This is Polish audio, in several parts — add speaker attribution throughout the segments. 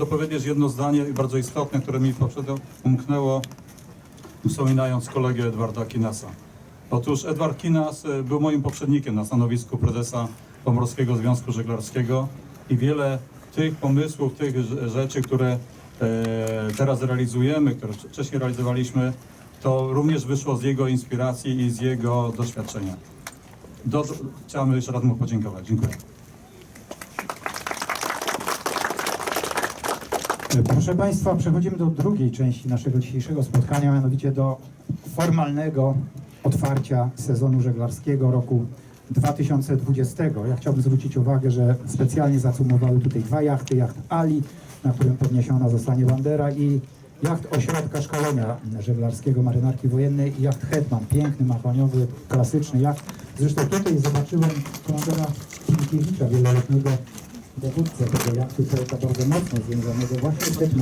Speaker 1: dopowiedzieć jedno zdanie bardzo istotne, które mi poprzednio umknęło, wspominając kolegę Edwarda Kinasa. Otóż Edward Kinas e, był moim poprzednikiem na stanowisku prezesa Pomorskiego Związku Żeglarskiego i wiele tych pomysłów, tych rz- rzeczy, które e, teraz realizujemy, które wcz- wcześniej realizowaliśmy, to również wyszło z jego inspiracji i z jego doświadczenia. Do, chciałem jeszcze raz mu podziękować. Dziękuję.
Speaker 2: Proszę Państwa, przechodzimy do drugiej części naszego dzisiejszego spotkania, mianowicie do formalnego otwarcia sezonu żeglarskiego roku 2020. Ja chciałbym zwrócić uwagę, że specjalnie zacumowały tutaj dwa jachty, jacht Ali, na którym podniesiona zostanie bandera i jacht ośrodka szkolenia żeglarskiego marynarki wojennej i jacht Hetman, piękny, machoniowy, klasyczny jacht. Zresztą tutaj zobaczyłem komandora Kinkiewicza, wieloletniego dowódcę tego jachtu, człowieka bardzo mocno związanego właśnie z jachtem.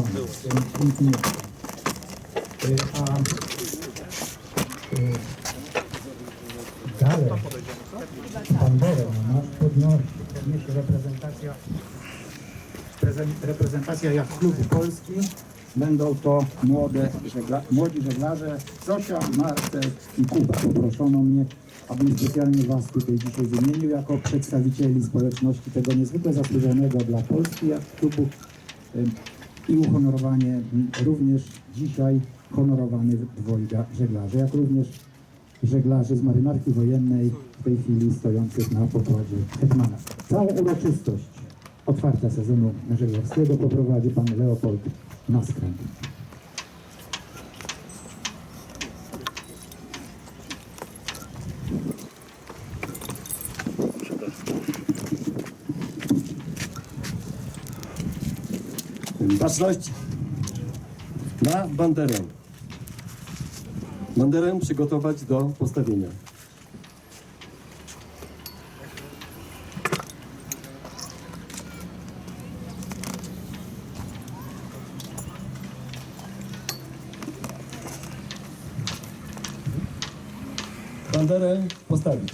Speaker 2: Y, A y, dalej banderę nasz podnosi, podniesie reprezentacja prezen- reprezentacja jak klubu Polski. Będą to młode żegla, młodzi żeglarze Zosia, Marcel i Kuba. Poproszono mnie, abym specjalnie Was tutaj dzisiaj wymienił jako przedstawicieli społeczności tego niezwykle zasłużonego dla Polski klubu i uhonorowanie również dzisiaj honorowanych dwojga żeglarzy, jak również żeglarzy z marynarki wojennej w tej chwili stojących na pokładzie Hetmana. Całą uroczystość otwarcia sezonu żeglarskiego poprowadzi pan Leopold Naskran.
Speaker 3: Baczność na banderę. Banderę przygotować do postawienia. Banderę postawić.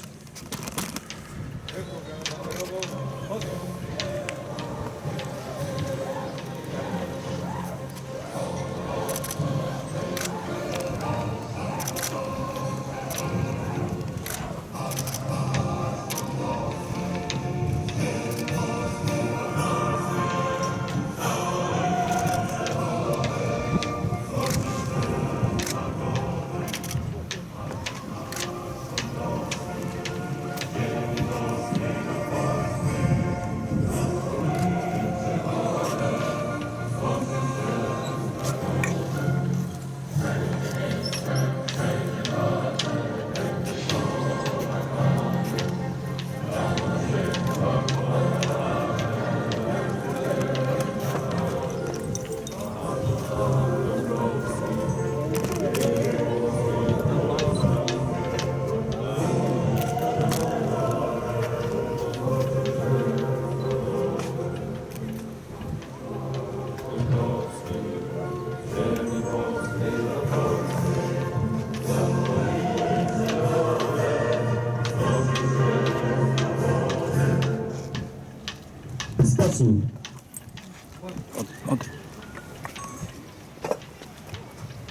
Speaker 3: Spocznij.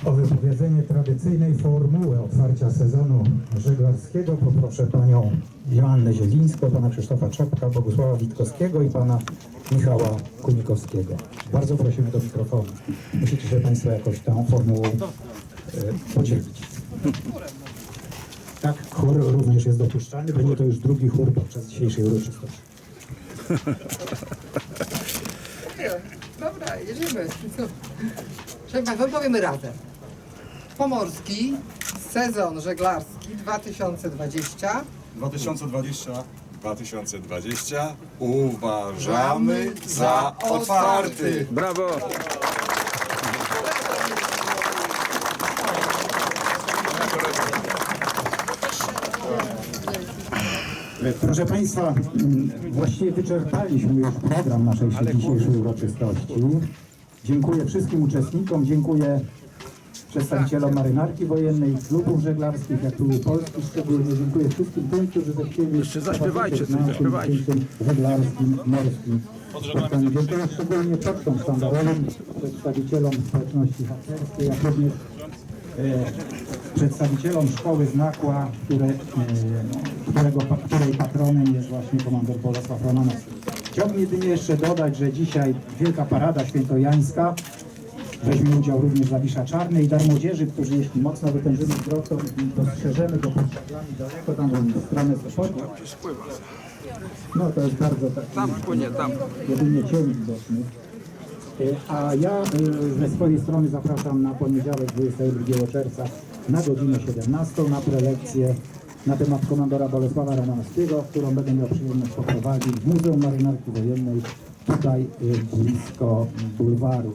Speaker 3: O wypowiedzenie tradycyjnej formuły otwarcia sezonu żeglarskiego poproszę panią Joannę Zielińską, pana Krzysztofa Czepka, Bogusława Witkowskiego i pana Michała Kunikowskiego. Bardzo prosimy do mikrofonu. Musicie się państwo jakoś tą formułą e, podzielić. Tak, chór również jest dopuszczalny. Będzie to już drugi chór podczas dzisiejszej uroczystości.
Speaker 4: Dobra, jedziemy. Szanowni Państwo, powiemy razem. Pomorski, sezon żeglarski 2020.
Speaker 1: 2020
Speaker 5: 2020 uważamy za otwarty.
Speaker 6: Brawo!
Speaker 2: Proszę Państwa, mm, właściwie wyczerpaliśmy już program naszej dzisiejszej uroczystości. Dziękuję wszystkim uczestnikom, dziękuję przedstawicielom marynarki wojennej, klubów żeglarskich, jak klubu Polski szczególnie. Dziękuję wszystkim tym, którzy zechcieli Jeszcze
Speaker 7: zaśpiewajcie,
Speaker 2: tym
Speaker 7: zaśpiewajcie.
Speaker 2: żeglarskim, morskim. Dziękuję szczególnie przodkom sztandarowym, przedstawicielom społeczności harcerskiej, jak również e, przedstawicielom szkoły Znakła, które, e, którego, pa- której patronem jest właśnie komandor Bolesław Romanowski. Chciałbym jedynie jeszcze dodać, że dzisiaj Wielka Parada Świętojańska weźmie udział również Zawisza Czarny i dar młodzieży, którzy jeśli mocno wytężymy wzrok, to dostrzeżemy go pod szlaglami daleko tam w stronę Sopotu. No to jest bardzo tak,
Speaker 7: Tam płynie, tam.
Speaker 2: jedynie cień widoczny. E, A ja e, ze swojej strony zapraszam na poniedziałek 22 czerwca na godzinę 17 na prelekcję na temat komandora Bolesława Romanowskiego, którą będę miał przyjemność poprowadzić w Muzeum Marynarki Wojennej tutaj e, blisko bulwaru.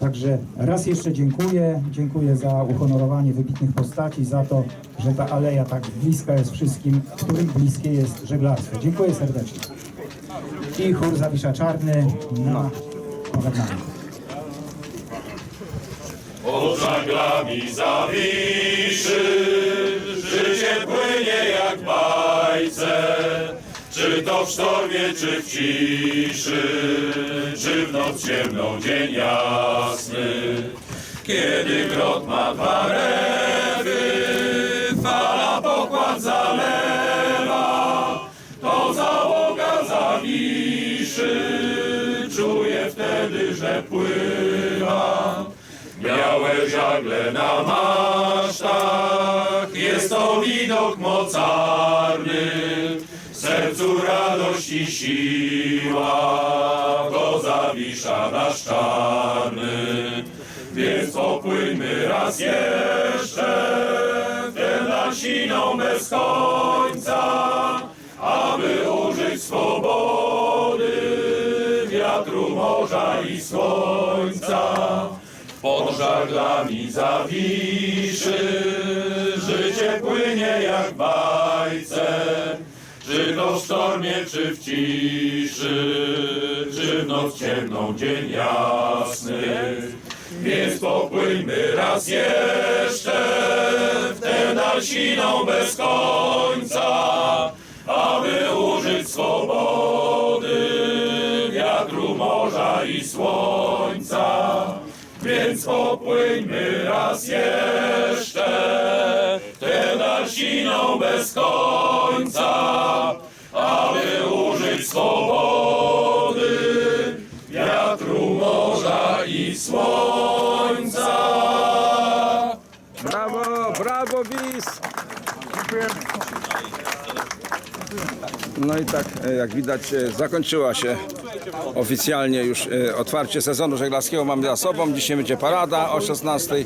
Speaker 2: Także raz jeszcze dziękuję. Dziękuję za uhonorowanie wybitnych postaci, za to, że ta aleja tak bliska jest wszystkim, którym bliskie jest żeglarstwo. Dziękuję serdecznie. I chór Zawisza Czarny na pożegnanie.
Speaker 8: Pod żaglami zawiszy, życie płynie jak bajce. Czy to w sztormie, czy w ciszy, czy w noc ciemną, dzień jasny. Kiedy grot ma dwa rewy, fala pokład zalewa, to załoga zawiszy, czuje wtedy, że pływa. Białe żagle na masztach, jest to widok mocarny. W sercu radość i siła, go zawisza nasz czarny. Więc popłyńmy raz jeszcze, tę dal siną bez końca, aby użyć swobody, wiatru, morza i słońca. Pod żaglami zawiszy, życie płynie jak bajce. Czy to w sztormie, czy w ciszy, czy w noc ciemną, dzień jasny. Więc popłyńmy raz jeszcze w tę dal siną bez końca, aby użyć swobody, wiatru, morza i słońca. Więc popłyńmy raz jeszcze tę dal siną bez końca, aby użyć swobody, wiatru, morza i słońca.
Speaker 7: Brawo, brawo, bis! No i tak, e, jak widać, e, zakończyła się oficjalnie już e, otwarcie sezonu żeglarskiego. Mamy za sobą. Dzisiaj będzie parada o 16.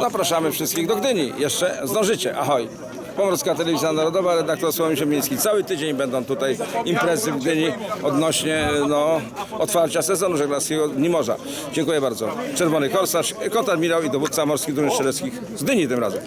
Speaker 7: Zapraszamy wszystkich do Gdyni. Jeszcze zdążycie. Ahoj! Pomorska Telewizja Narodowa, redaktor Sławomir Siemiński. Cały tydzień będą tutaj imprezy w Gdyni odnośnie no, otwarcia sezonu żeglarskiego Dni Morza. Dziękuję bardzo. Czerwony Korsarz, kontradmirał i dowódca morskich dróg strzeleckich z Gdyni tym razem.